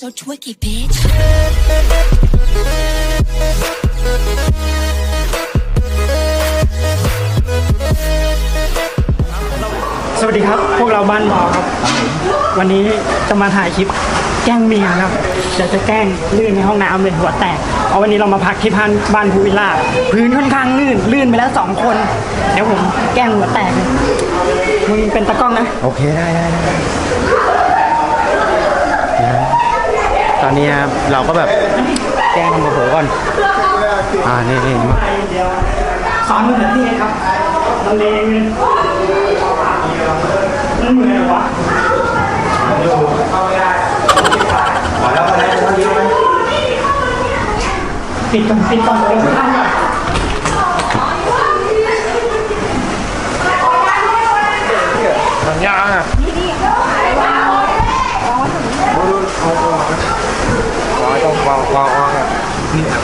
So twicky, bitch. สวัสดีครับ พวกเราบ้านบอครับ วันนี้จะมาถ่ายคลิปแกล้งเมียครับเดี๋ยวจะแกล้งลื่นในห้องน้ำเลยหัวแตก เอาวันนี้เรามาพักที่บ้านบ้านภูวิลล่า พื้นค่อนข้างลื่น ลื่นไปแล้วสองคน เดี๋ยวผมแกล้งหัวแตกเลยมึงเป็นตากล้องนะ โอเคได้ได้ได้ อนนี้ครับเราก็แบบแกล้งทำโมโหก่อน อ่า นี่นี่มาสอนมือแบบนี้ครับทะเลเงินมันเหมือนอะไรวะปิดก่อนปิดก่อนเดี๋ยวท่านก่อนทำยากอะต้องวางวางวาง นี่อ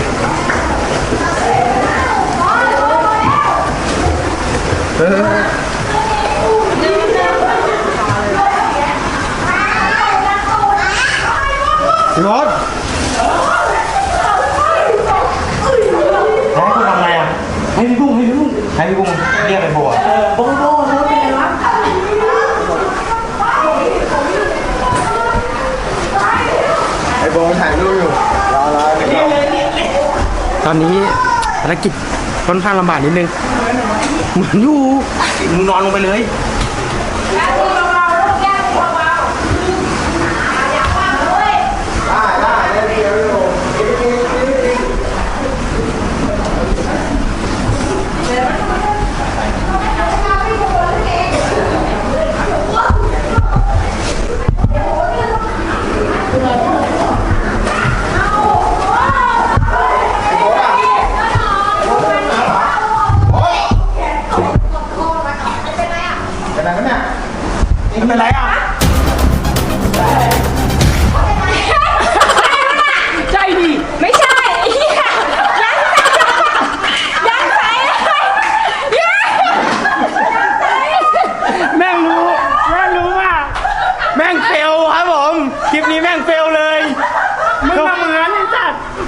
เออรถให้คุณทำไงอะ ให้พี่บุ้งให้พี่บุ้งให้พี่กุ้งเรียกไปบัวโอ้โหรู้เป็นไรวะไอ้โบถ่ายรูปอยู่ ตอนนี้ภารกิจค่อนข้างลำบากนิดนึง เหมือนอยู่มึงนอนลงไปเลย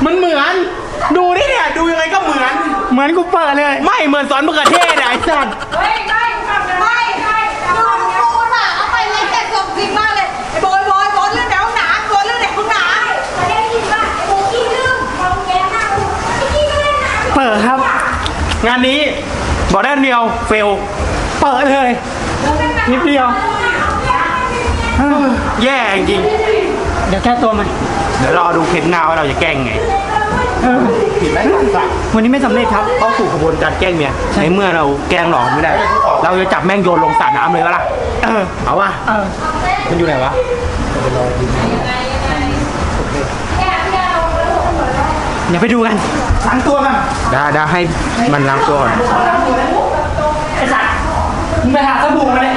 มันเหมือน ดูดิเนี่ย ดูยังไงก็เหมือน เหมือนกูเปิดเลย ไม่เหมือนสอนมะเขือเทศอะไอ้สัตว์ไม่ไม่ไม่ไม่ดูดูหนาเอาไปเลยแต่ส่งจริงมากเลยไอ้บอยบอยบอยเรื่องแนวหนาบอยเรื่องแนวหนาได้ยินป่ะไอ้โบกี้ลืมเราแย่หน้าดูไอ้กี้ก็เล่นหนาเปิดครับ งานนี้บอกได้อันเดียวเฟล เปิดเลย นิดเดียวเออแย่จริง เดี๋ยวแก้ตัวใหม่เดี๋ยวรอดูคลิปหน้าว่าเราจะแกล้งไงเออวันนี้ไม่สำเร็จครับ เข้าสู่กระบวนการแกล้งเมียในเมื่อเราแกล้งหลอกไม่ได้ เราจะจับแม่งโยนลงสระน้ำเลยวะล่ะ เออ เอาวะเออ มันอยู่ไหนวะ เดี๋ยวไปดูกัน ล้างตัวกันได้ได้ให้มันล้างตัวก่อน ไอ้สัตว์มึงไปหาสบู่มาเลย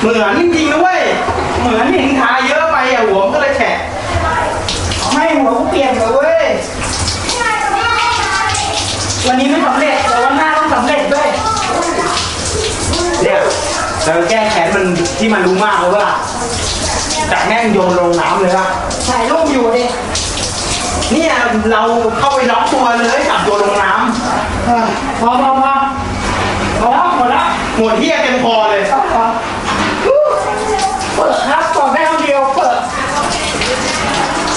เหมือนจริงๆนะเว้ย เหมือนเห็นทาเยอะไปอะหัวมันก็เลยแฉะไม่หัวกูเปลี่ยนเลยเว้ย วันนี้ไม่สำเร็จแต่วันหน้าต้องสำเร็จด้วยเนี่ยเราแก้แค้นมันที่มันรู้มากเลยว่าจับแม่งโยนลงน้ำเลยว่ะถ่ายรูปอยู่ดิเนี่ยเราเข้าไปล็อกตัวเลยจับโยนลงน้เออพอพอพอพอแล้วหมดแล้วำหมดเที่ยเต็มคอเลย พอเปิดครับเปิดได้คำเดียวเปิด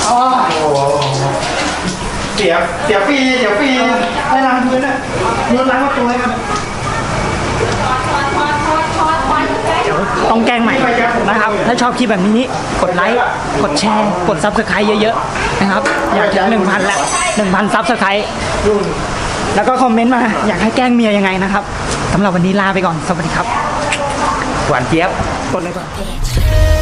อ๋อ เสียเสียฟรีเสียฟรีไปล้างพื้นอะโยนล้างประตูให้กันเดี๋ยวต้องแกล้งใหม่นะครับ ถ้าชอบคลิปแบบนี้ กดไลค์ กดแชร์ กดซับสไครต์เยอะๆ นะครับ อยากถึงหนึ่งพันแล้วหนึ่งพันซับสไครต์แล้วก็คอมเมนต์มา อยากให้แกล้งเมียยังไงนะครับสำหรับวันนี้ลาไปก่อน สวัสดีครับ หวานเจี๊ยบกดเลยก่อน Bitch.